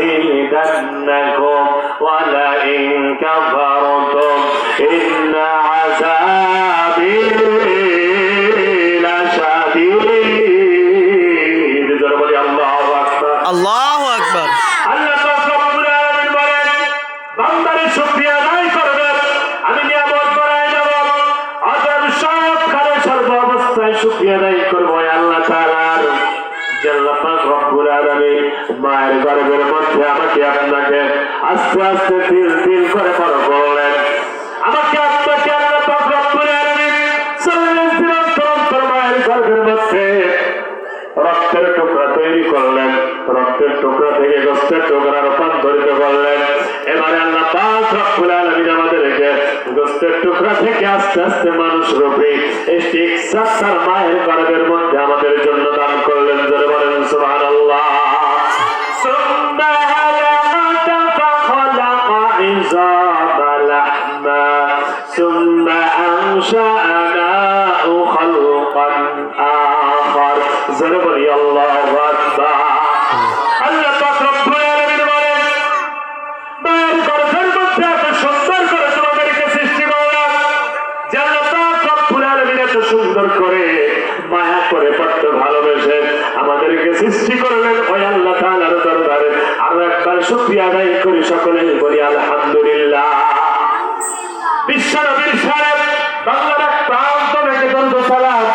لأزيدنكم ولئن كفرتم আস্তে তিল তিল করে বড় করলেন আমাকে রক্তের টুকরা তৈরি করলেন, রক্তের টুকরা থেকে গোস্তের টুকরা রূপান্তরিত করলেন। এবারে আল্লাহ পাক রব্বুল আমাদেরকে গোস্তের টুকরা থেকে আস্তে আস্তে মানুষ রূপে ঠিক সাক্ষার মায়ের গর্ভের মধ্যে আমাদের জন্য দান করলেন। জোরে বলেন, সুবহানাল্লাহ। ثم أنشأناه خلقا آخر ضرب لي الله أكبر আল্লাহ পাক রব্বুল আলামিন বলেন মায়ের গর্ভের মধ্যে এত সুন্দর করে তোমাদেরকে সৃষ্টি করলাম যে আল্লাহ পাক রব্বুল আলামিন এত সুন্দর করে মায়া করে বড্ড ভালোবেসে আমাদেরকে সৃষ্টি করলেন ওই আল্লাহ তাআলার দরবারে আরো একবার শুকরিয়া আদায় করি সকলেই বলি আলহামদুলিল্লাহ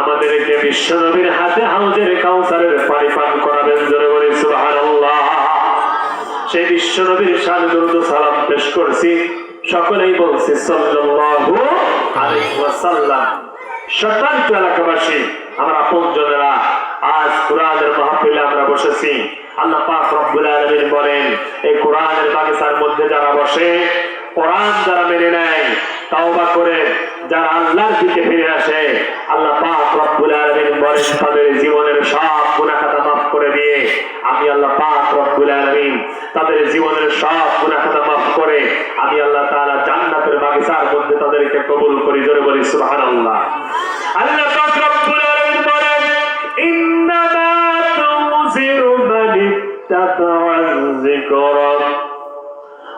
আমাদেরকে বিশ্ব নবীর হাতে হাউজের কাউসারের পানি পান করাবেন জোরে বলি, সুবহানাল্লাহ। সেই বিশ্ব নবীর শান দরুদ সালাম পেশ করছি। সকলেই বলছি, সাল্লাল্লাহু আলাইহি ওয়াসাল্লাম। এলাকাবাসী, আমরা আপনজনেরা আজ কোরআনের মাহফিলে আমরা বসেছি। আল্লাহ পাক রব্বুল আলামিন বলেন, এই কোরআনের বাগিচার মধ্যে যারা বসে, কোরআন যারা মেনে নেয়, তাওবা যারা আল্লাহর দিকে ফিরে আসে আল্লাহ পাক রব্বুল আলামিন বলেন তাদের জীবনের সব গুনাহ খাতা মাফ করে দিয়ে আমি আল্লাহ পাক রব্বুল আলামিন তাদের জীবনের সব গুনাহ খাতা মাফ করে আমি আল্লাহ তাআলা জান্নাতের বাগিচার মধ্যে তাদেরকে কবুল করি জোরে বলি সুবহানাল্লাহ আল্লাহ পাক রব্বুল আলামিন বলেন ইন্নামা তুযিরু মান ইত্তাবা যিকরা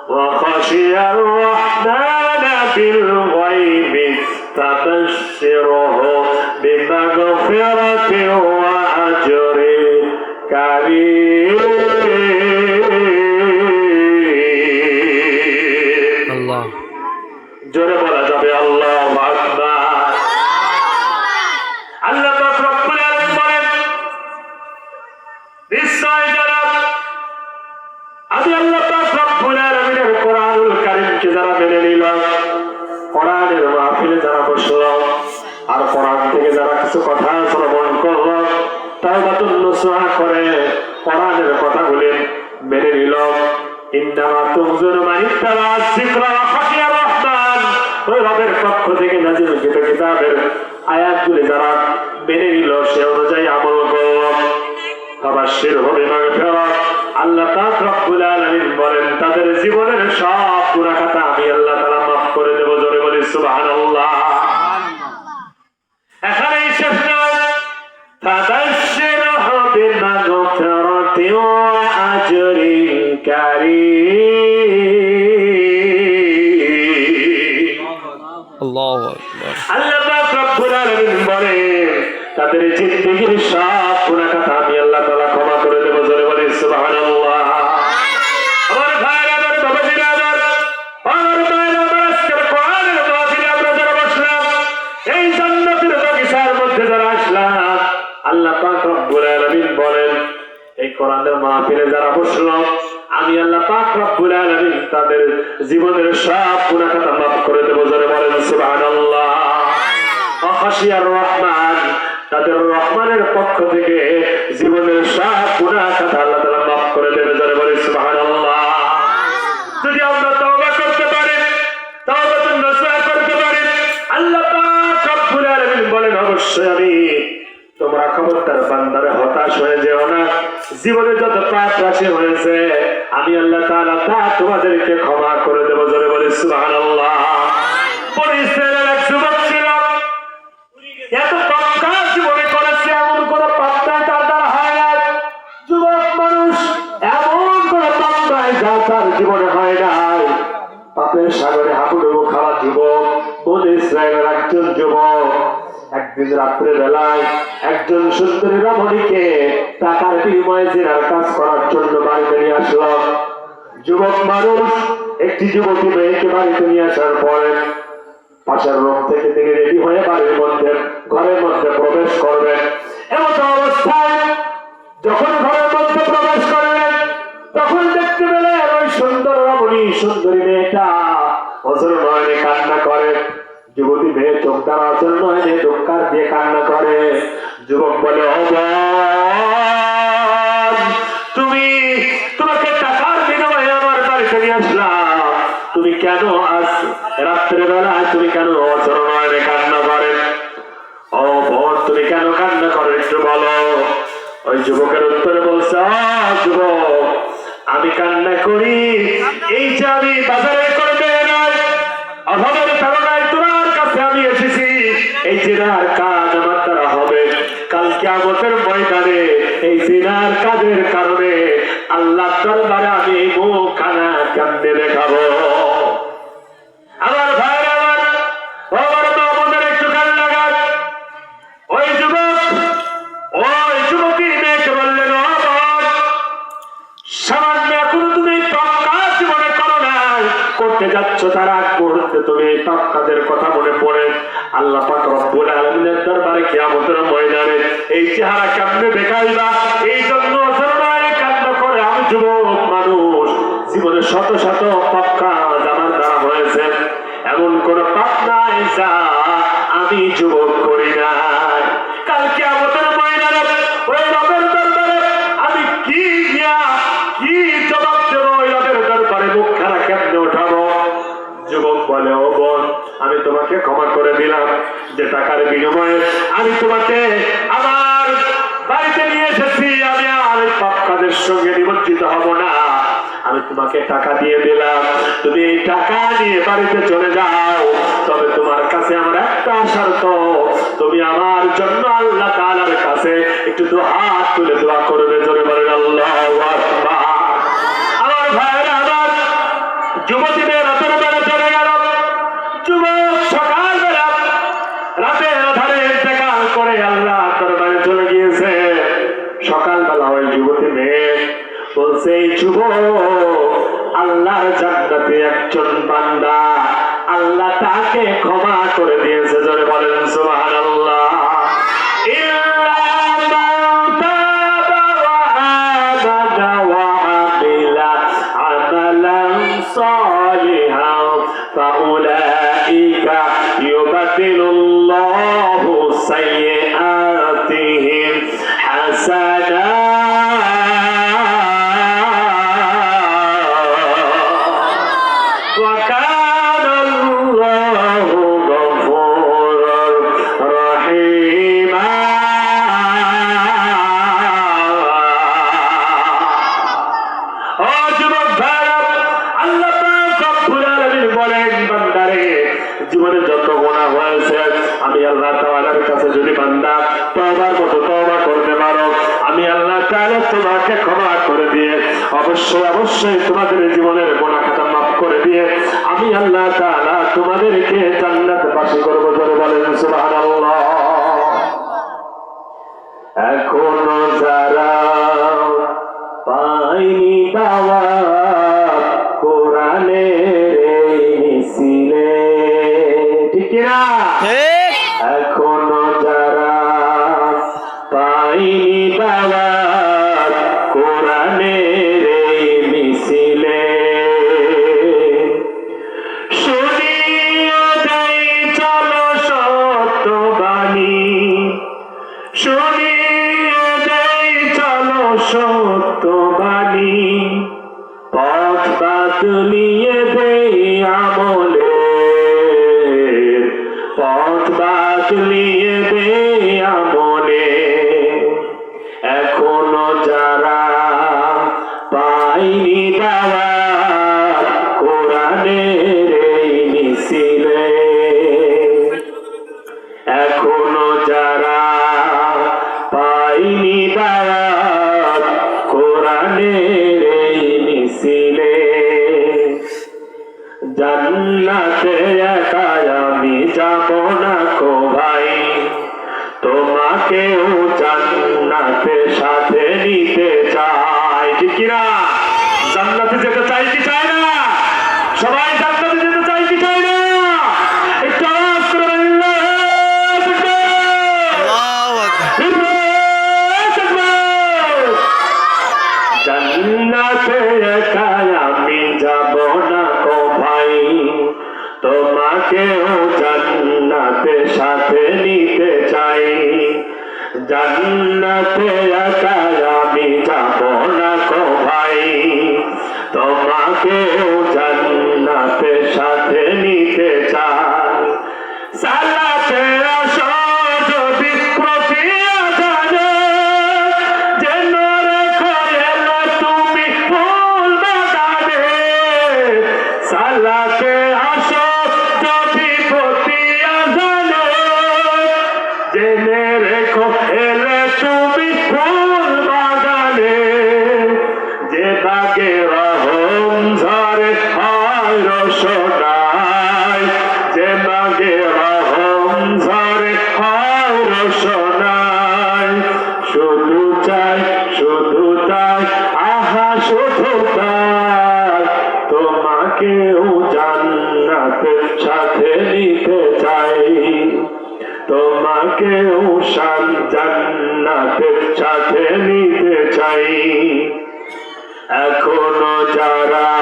وخشي الرحمن بالغيب فبشره بمغفرة وأجر كريم আল্লাহ জোরে বলা যাবে আল্লাহ আকবার আল্লাহ পাক রব্বুল আলামিন বলেন নিশ্চয় যারা আমি আল্লাহ পাক রব্বুল আলামিনের কোরআনুল কারীমকে যারা মেনে নিল কোরআনের মাহফিলে যারা বসল আর কোরআন থেকে যারা কিছু কথা শ্রবণ করল তাওবাতুন নসুহা করে কোরআনের কথাগুলি মেনে নিল। ইন্নামা তুমজুরু মান ইত্তাবা যিকরা রহমান। ওই রবের পক্ষ থেকে নাজিলকৃত কিতাবের আয়াতগুলি যারা মেনে নিল, সে অনুযায়ী আমল করল। হবে মাগফিরাত। আল্লাহ পাক রব্বুল আলামিন বলেন, তাদের জীবনের সব গুনাহ আমি আল্লাহ তাআলা করে দেব জোরে বলি সুবহানাল্লাহ। এখানেই শেষ নয়। আল্লাহ আকবার। আল্লাহ পাক রব্বুল আলামিন বলেন তাদের জিন্দেগীর সব গুনাহ খাতা আমি আল্লাহ তাআলা ক্ষমা করে দেব জোরে বলি সুবহানাল্লাহ। কোরআনের মাহফিলে যারা বসল, আমি আল্লাহ পাক রব্বুল আলামিন তাদের জীবনের সব গুনাহ খাতা মাফ করে দেব, জোরে বলেন সুবহানাল্লাহ। অখাশিয়ার রহমান তাদের রহমানের পক্ষ থেকে জীবনের সব গুনাহ খাতা আল্লাহ তাআলা মাফ করে দেবে, জোরে বলেন সুবহানাল্লাহ। যদি আমরা তওবা করতে পারি, তওবাতুন নসুহা করতে পারি, আল্লাহ পাক রব্বুল আলামিন বলেন, অবশ্যই আমি তোমরা খবরদার বান্দারে হতাশ হয়ে যেও না। জীবনে যত পাপ রাশি হয়েছে আমি আল্লাহ তাআলা তা তোমাদেরকে ক্ষমা করে দেব জোরে বলে সুবহানাল্লাহ। ইসরায়েলের এক যুবক ছিল এত রাত্রে বেলায় একজন সুন্দরী রমণীকে টাকার বিনিময়ে জেনার কাজ করার জন্য যুবক মানুষ, একটি যুবতী মেয়েকে বাড়িতে নিয়ে আসার পরে পাশের থেকে তিনি রেডি হয়ে বাড়ির মধ্যে, ঘরের মধ্যে প্রবেশ করবেন। এমন অবস্থায় যখন ঘরের মধ্যে প্রবেশ করলেন, তখন দেখতে পেলেন ওই সুন্দর রমণী, সুন্দরী মেয়েটা অজর কান্না করে। যুবতী মেয়ে চোখ দ্বারা অজর নয়নে দোকার দিয়ে কান্না করে। যুবক বলে "ও বোন, তুমি তোমাকে টাকার বিনিময়ে আমার বাড়িতে নিয়ে আসলাম। তুমি কেন আজ রাত্রে বেলায় তুমি কেন অচর নয়নে কান্না করেন ও বোন তুমি কেন কান্না করো একটু বলো। ওই যুবকের উত্তরে বলছে "আ, যুবক আমি কান্না করি এই যে আমি বাজারে করবে নয় অভাবের কারণে তোমার কাছে আমি এসেছি এই জেনার কাজ আমার দ্বারা হবে। কালকে আমাদের ময়দানে এই জেনার কাজের কারণে আল্লাহ দরবারে আমি মুখ খানা কান্দে দেখাবো? আমার ভাই যাচ্ছ তার? আগ তুমি এই পাপ কথা মনে পড়ে। আল্লাহ পাক রব্বুল আলামিনের দরবারে কিয়ামতের ময়দানে এই চেহারা কেমনে দেখাইবা? এই জন্য কান্না করে আমি যুবক মানুষ। জীবনে শত শত পাপ কাজ আমার দ্বারা হয়েছে। এমন কোন পাপ নাই যা আমি যুবক করি নাই। আমি তোমাকে আমার বাড়িতে নিয়ে এসেছি। আমি আর ওই পাপ কাজের সঙ্গে নিমজ্জিত হব না। আমি তোমাকে টাকা দিয়ে দিলাম। তুমি এই টাকা নিয়ে বাড়িতে চলে যাও। তবে তোমার কাছে আমার একটা শর্ত। তুমি আমার জন্য আল্লাহ তাআলার কাছে একটু দু হাত তুলে দোয়া করবে জোরে বলেন, আল্লাহু আমার ভাইরা আমার যুবতী ঠিক না ঠিক নাই। এখনও যারা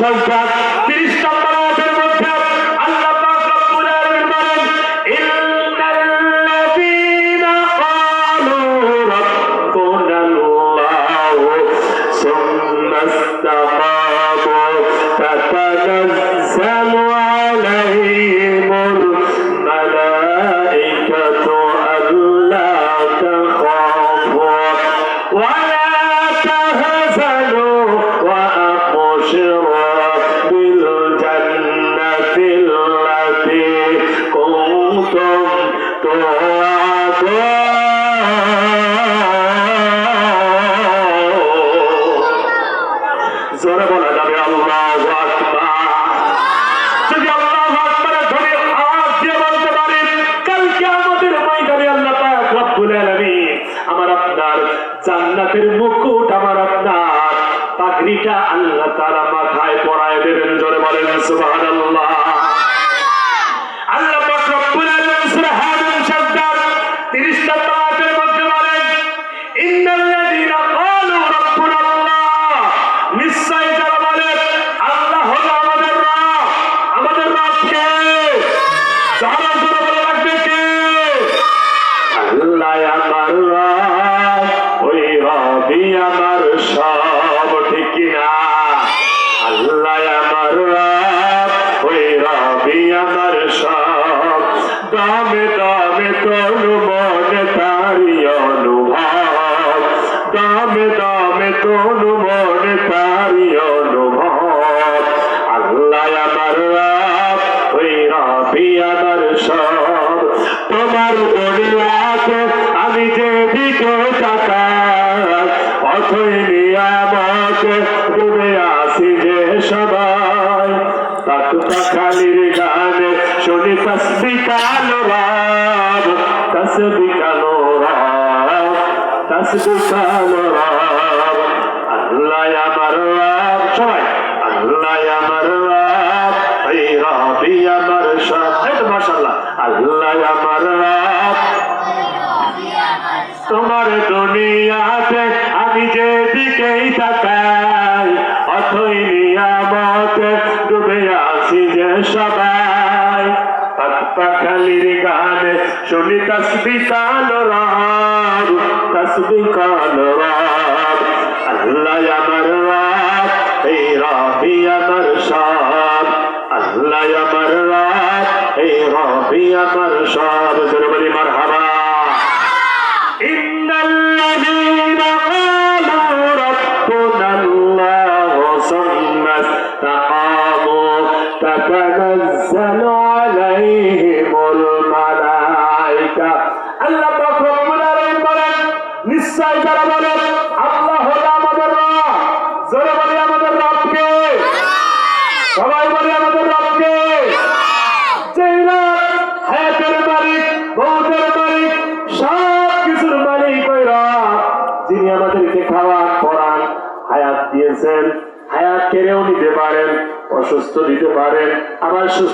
সংখ্যা জান্নাতের মুকুট আমার আপনার। পাগড়িটা আল্লাহ তারা মাথায় পড়ায় দেবেন, জোরে বলেন সুবাহ আল্লাহ আল্লাহ তিরিশ নম্বর সব তোমার বড়ি আছে, আমি যে দিকে টাকা অথই নিয়ামতে ডুবে আসি যে সবাই। তাকুতা খালির গানে শুনি তসবি কালো রাব তসবি কালো রাব তোমার দুনিয়াতে আমি যেদিকেই তাকাই, অথই নিয়ামতে ডুবে আসি যে সবাই। পাখালির গানে শুনি তসবি কাল রাব তসবি কাল রাব আল্লাহ আমার রাব এই রবি আমার সব আল্লাহ আমার রাব এই রবি আমার সব জোরে বলি মারহাবা।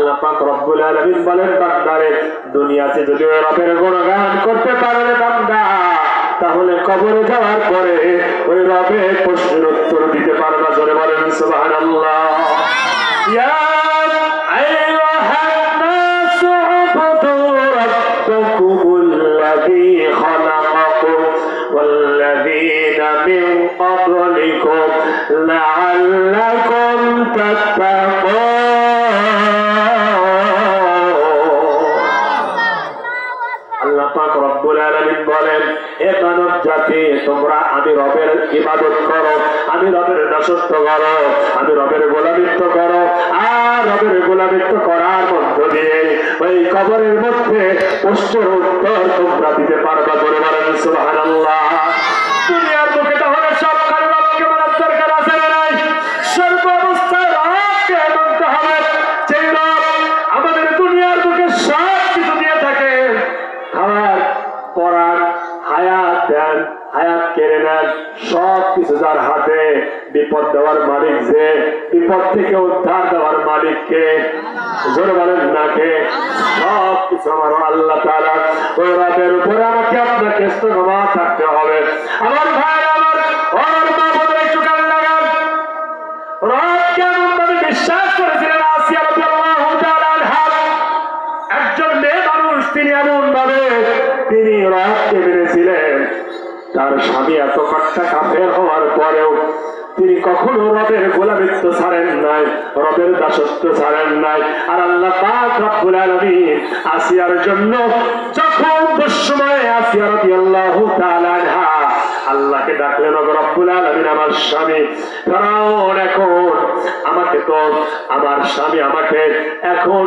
আল্লাহ পাক রব্বুল আলামিন বলেন, বান্দারে, দুনিয়াতে যদি রবের গুণগান করতে পারে বান্দা, তাহলে কবরে যাওয়ার পরে ওই রবে প্রশ্নের উত্তর দিতে পারবে জোরে বলেন, সুবহানাল্লাহ। ইয়া قبلكم لعلكم تتقون আল্লাহ পাক রব্বুল আলামিন বলেন হে মানব জাতি তোমরা আমি রবের ইবাদত করো আমি রবের দাসত্ব করো আমি রবের গোলামিত্ব করো আর রবের গোলামিত্ব করার মধ্য দিয়ে ওই কবরের মধ্যে প্রশ্নের উত্তর তোমরা দিতে পারবা বলে বলেন সুবহানাল্লাহ দুনিয়ার কেড়ে নেন সব কিছু যার হাতে, বিপদ দেওয়ার মালিক যে, বিপদ থেকে উদ্ধার দেওয়ার মালিককে জোরে বলেন নাকে সব কিছু আমার আল্লাহ তাআলা ওই রবের উপরে আমাকে আপনাকে স্তোমা থাকতে হবে। আমার ভাই তিনি এমন ভাবে তিনি তার স্বামী এত কট্টা কাফের হওয়ার পরেও তিনি কখনো রবের গোলামিত্ব ছাড়েন নাই, রবের দাসত্ব ছাড়েন নাই। আর আল্লাহ আসিয়ার জন্য যখন দুঃসময়ে আসিয়া রাদিয়াল্লাহু তাআলা আল্লাহকে ডাকলেন আমার স্বামী কারণ এখন আমাকে তো, আমার স্বামী আমাকে এখন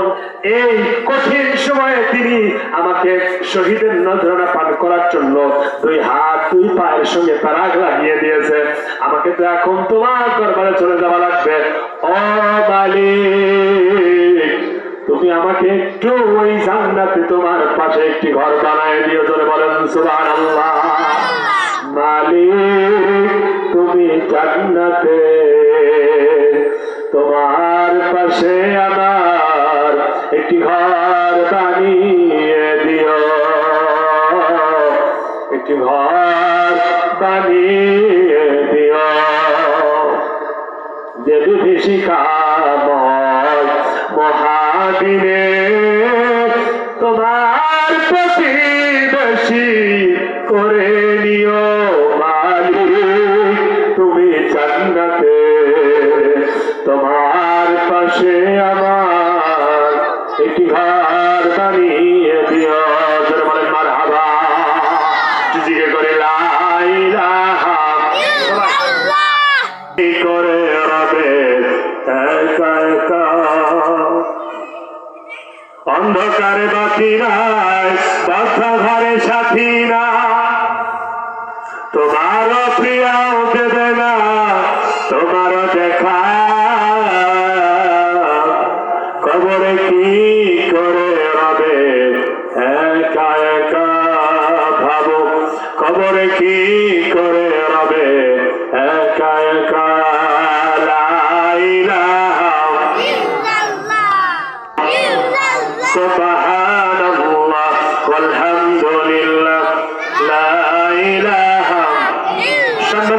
এই কঠিন সময়ে তিনি আমাকে শহীদের নজরানা পান করার জন্য দুই হাত, দুই পায়ের সঙ্গে তারাগ লাগিয়ে দিয়েছে। আমাকে তো এখন তোমার দরবারে চলে যাওয়া লাগবে। মালিক, তুমি আমাকে একটু ওই জান্নাতে তোমার পাশে একটি ঘর বানায় দিও ধরে বলেন, সুবহানাল্লাহ। মালিক, তুমি জান্নাতে। তোমার পাশে আমার একটি ঘর বানিয়ে দিও। একটি ঘর বানিয়ে দিও। যে বিভীষিকাময় মহাদিনে অন্ধকারে বাকি নাই। বদ্ধ ঘরে সাথী না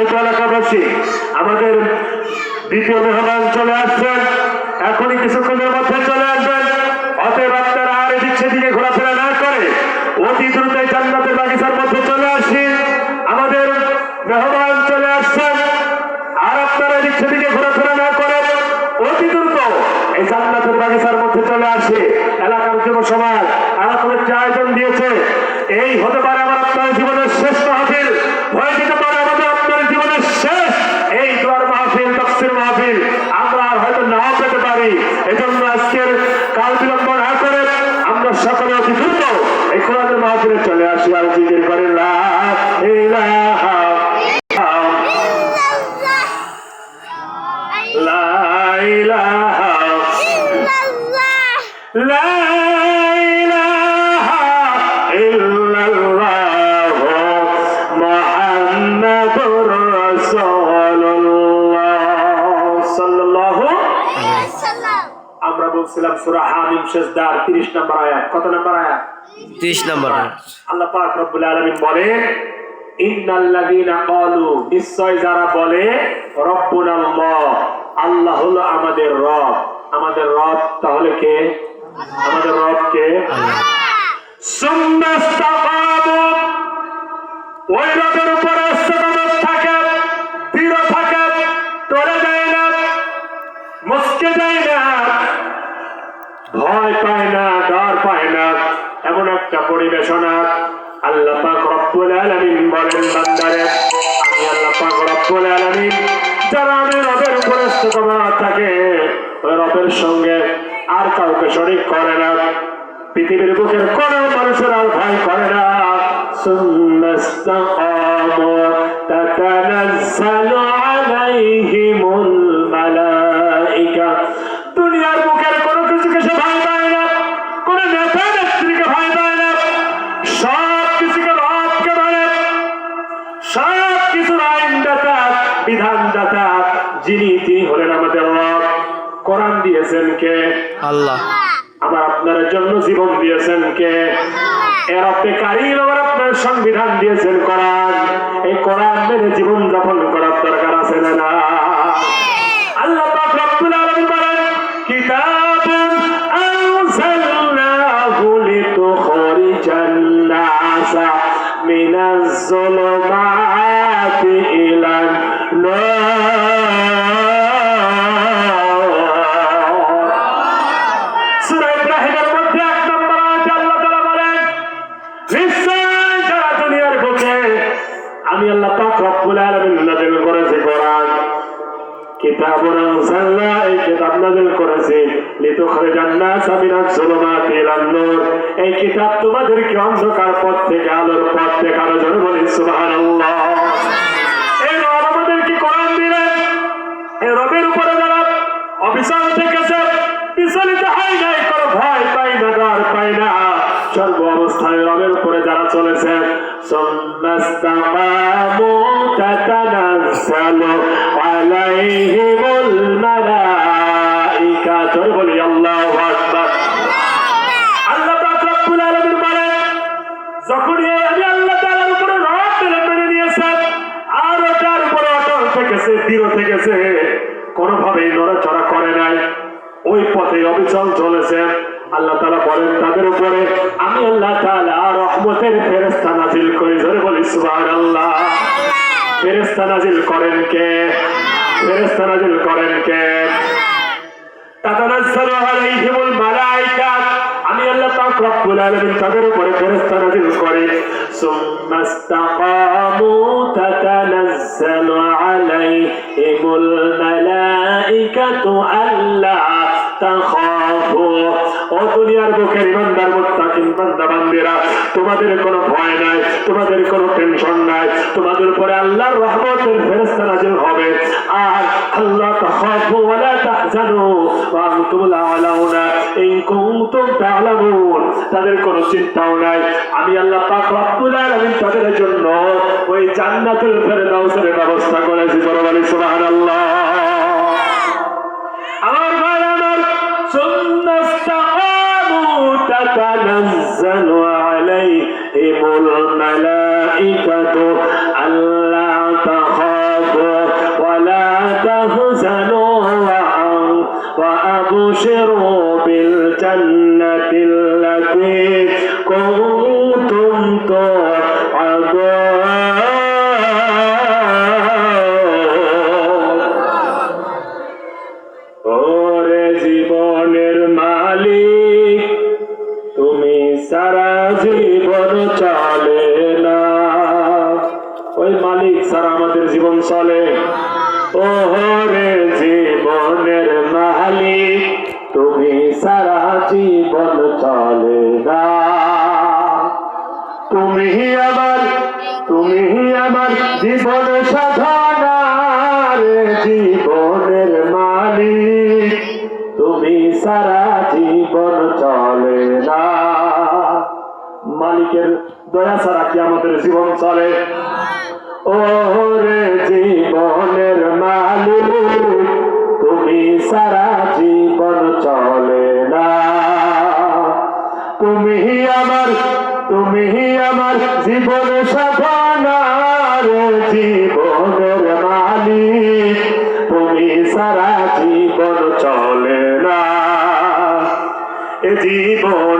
সম্মানিত এলাকাবাসী আমাদের দ্বিতীয় মেহমান চলে আসছেন। এখনই কিছুক্ষণের মধ্যে চলে আমরা বলছিলাম সূরা হামিম শেষদার 30 নম্বর আয়াত। কত নম্বর আয়াত? তিরিশ নম্বর আল্লাহ পাক রব্বুল আলামিন বলে ইন্নাল্লাযীনা ক্বালু নিশ্চয় যারা বলে রব্বুনাল্লাহ আল্লাহ হলো আমাদের রব। আমাদের রব তাহলে কে? আমাদের রব কে সুম্মা ইসতাকামু ওই রবের উপর থাকে দৃঢ় থাকে টলে যায় না, মুসকে যায় না, ভয় পায় না, ডর পায় না। এমন একটা পরিবেশনা আল্লাহ পাক রব্বুল আলামিন বলেন, বান্দারে, আমি আল্লাহ পাক রব্বুল আলামিন, যারা আমি রবের উপর থাকে, ওই রবের সঙ্গে আর কাউকে শরীক করে না। পৃথিবীর বুকের কোন মানুষের ভয় করে না। ভয় না নেতা সব কিছুকে বিধানদাতা, যিনি তিনি হলেন আমাদের কোরআন দিয়েছেন কে? আল্লাহ। আমার আপনার জন্য জীবন দিয়েছেন কে? এর আমার আপনার সংবিধান দিয়েছেন কোরআন। এই কোরআন মেনে জীবন যাপন করার দরকার আছে না না? আল্লাহ। পাক রব্বুল আলামিন বলেন কিতাবুন আনজালনাহু লিতুখরিজান নাসা মিনাজ তোমাদেরকে অন্ধকার পথ থেকে আলোর পথ জন্য আমাদেরকে দিলেন। রবের উপরে থেকেছে বিচলিত হয় নাই, কোনো ভয় পাই না, ডর পাই না। সর্ব অবস্থায় রবের উপরে যারা চলেছে। সুন্নাস্তাকামু তাতানাজ্জালু আলাইহিমুল আমি আল্লাহ রহমতের নাজিল ধরে বলি নাজিল করেন কে? নাজিল করেন কে? আল্লাহ তাদের উপরে ফেরেশতা নাযিল করি। সুম্মাস্তাকামু তাতানাজ্জালু আলাইহিমুল মালাইকাতু আল্লা তাখাফু দুনিয়ার বুকের ইমানদার বান্দিরা, তোমাদের কোনো ভয় নাই, তোমাদের কোনো টেনশন নাই, তোমাদের উপরে আল্লাহর রহমতের নাযিল হবে। আর আল্লাহ তাখাফু ওয়া লা তাহজানু ওয়া আলাউনা ইন কুনতুম তা'লামুন। তাদের কোনো চিন্তাও নাই। আমি আল্লাহ পাক রব্বুল আলামিন তাদের জন্য ওই জান্নাতুল ফেরদাউসের ব্যবস্থা করেছি। সুবহানাল্লাহ। সুন্নাস্তাকামু তাতানাজ্জালু আলাইহিমুল মালাইকাতু আল্লা তাখাফু ওয়া লা তাহজানু ওয়া আন- ওয়া আবশিরু বিল তুমি আমার তুমি আমার জীবন সাধনার জীবনের মালিক। তুমি সারা জীবন চলে না। জীবন